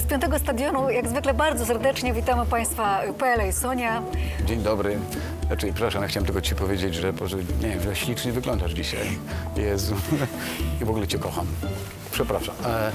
Z piątego stadionu jak zwykle bardzo serdecznie witamy Państwa PLA Sonia. Dzień dobry. Znaczy, przepraszam, ja chciałem tylko ci powiedzieć, że, że nie wiem, że ślicznie wyglądasz dzisiaj. Jezu. I w ogóle cię kocham. Przepraszam. E,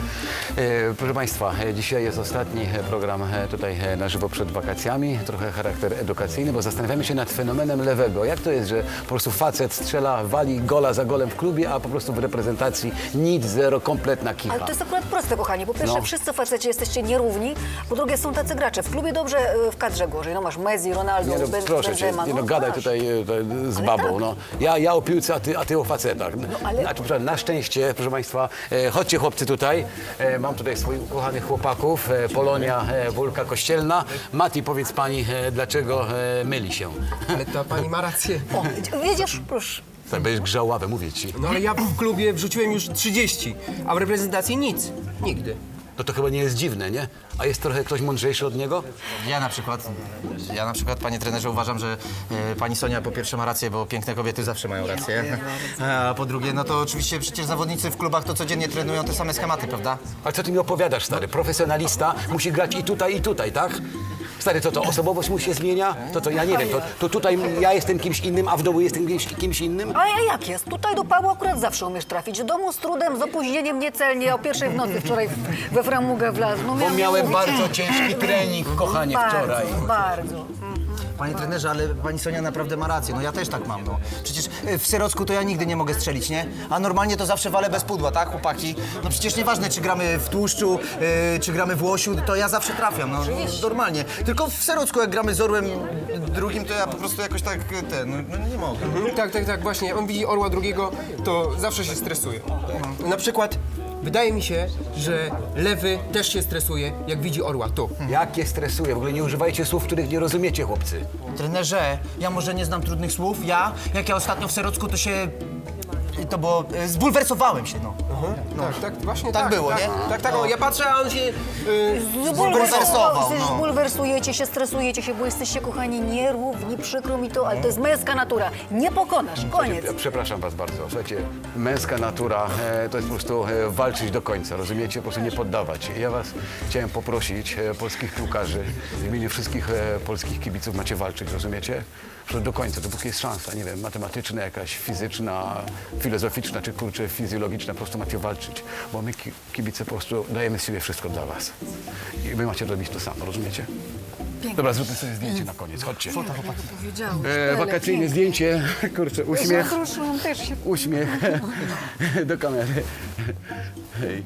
e, proszę Państwa, e, dzisiaj jest ostatni e, program e, tutaj e, na żywo przed wakacjami. Trochę charakter edukacyjny, bo zastanawiamy się nad fenomenem lewego. Jak to jest, że po prostu facet strzela, wali gola za golem w klubie, a po prostu w reprezentacji nic, zero, kompletna kicha. Ale to jest akurat proste, kochani. Po pierwsze, No. wszyscy faceci jesteście nierówni. Po drugie, są tacy gracze. W klubie dobrze, y, w kadrze gorzej. No masz Messi, Ronaldo, Nie, no, Ben- proszę cię, nie, no, no, gadaj tutaj e, to, z Ale babą. tak. No. Ja, ja o piłce, a ty, a ty o facetach. ale- Znaczy, na szczęście, proszę Państwa, e, chodźcie chłopcy tutaj. E, mam tutaj swoich ukochanych chłopaków. E, Polonia, e, Wólka Kościelna. Mati, powiedz Pani, e, dlaczego e, myli się? Ale ta pani ma rację. O, wiedziesz, proszę. Tak, będziesz grzał ławę, mówię Ci. No ale ja w klubie wrzuciłem już 30, a w reprezentacji nic. Nigdy. No to chyba nie jest dziwne, nie? A jest trochę ktoś mądrzejszy od niego? Ja na przykład, ja na przykład, panie trenerze, uważam, że e, pani Sonia po pierwsze ma rację, bo piękne kobiety zawsze mają rację. A po drugie, no to oczywiście przecież zawodnicy w klubach to codziennie trenują te same schematy, prawda? Ale co ty mi opowiadasz, stary? Profesjonalista musi grać i tutaj, i tutaj, tak? Stary, to to osobowość mu się zmienia? To to ja nie wiem, to, to tutaj ja jestem kimś innym, a w domu jestem kimś, kimś innym? A ja jak jest? Tutaj do Pawła akurat zawsze umiesz trafić. Do domu z trudem, z opóźnieniem niecelnie. O pierwszej w nocy wczoraj we framugę wlazł. No, Bo miałem bardzo ciężki trening, kochanie, wczoraj. Bardzo, bardzo. Panie trenerze, ale pani Sonia naprawdę ma rację, no ja też tak mam, no. Przecież e, w Syrocku to ja nigdy nie mogę strzelić, nie? A normalnie to zawsze walę bez pudła, tak, chłopaki? No przecież nieważne, czy gramy w tłuszczu, e, czy gramy w łosiu, to ja zawsze trafiam, no, normalnie. Tylko w Syrocku, jak gramy z Orłem drugim, to ja po prostu jakoś tak, e, ten, no, no nie mogę. Tak, tak, tak, właśnie. On widzi orła drugiego, to zawsze się stresuje. Na przykład wydaje mi się, że lewy też się stresuje, jak widzi orła. Tu. Jakie stresuje? W ogóle nie używajcie słów, których nie rozumiecie, chłopcy. Trenerze, ja może nie znam trudnych słów, ja, jak ja ostatnio w Serocku, to się, to było, e, zbulwersowałem się, no. Tak, tak, właśnie Tak tak. było, tak, nie? Tak, tak, o, ja patrzę, a on się... y, Zbulwersował, no. Zbulwersujecie się, stresujecie się, bo jesteście, kochani, nierówni, przykro mi to, ale to jest męska natura. Nie pokonasz, koniec. Przepraszam was bardzo. Słuchajcie, męska natura e, to jest po prostu e, walczyć do końca, rozumiecie? Po prostu nie poddawać. Ja was chciałem poprosić, e, polskich piłkarzy, w imieniu wszystkich e, polskich kibiców macie walczyć, rozumiecie? Po prostu do końca, dopóki jest szansa, nie wiem, matematyczna, jakaś fizyczna, filozoficzna, czy kurczę fizjologiczna, po prostu macie walczyć, bo my ki- kibice po prostu dajemy z siebie wszystko dla was. I wy macie robić to samo, rozumiecie? Dobra, zróbmy sobie zdjęcie na koniec, chodźcie. Powiedziałam. E, wakacyjne zdjęcie, kurczę, uśmiech. Też się. Uśmiech do kamery. Hej.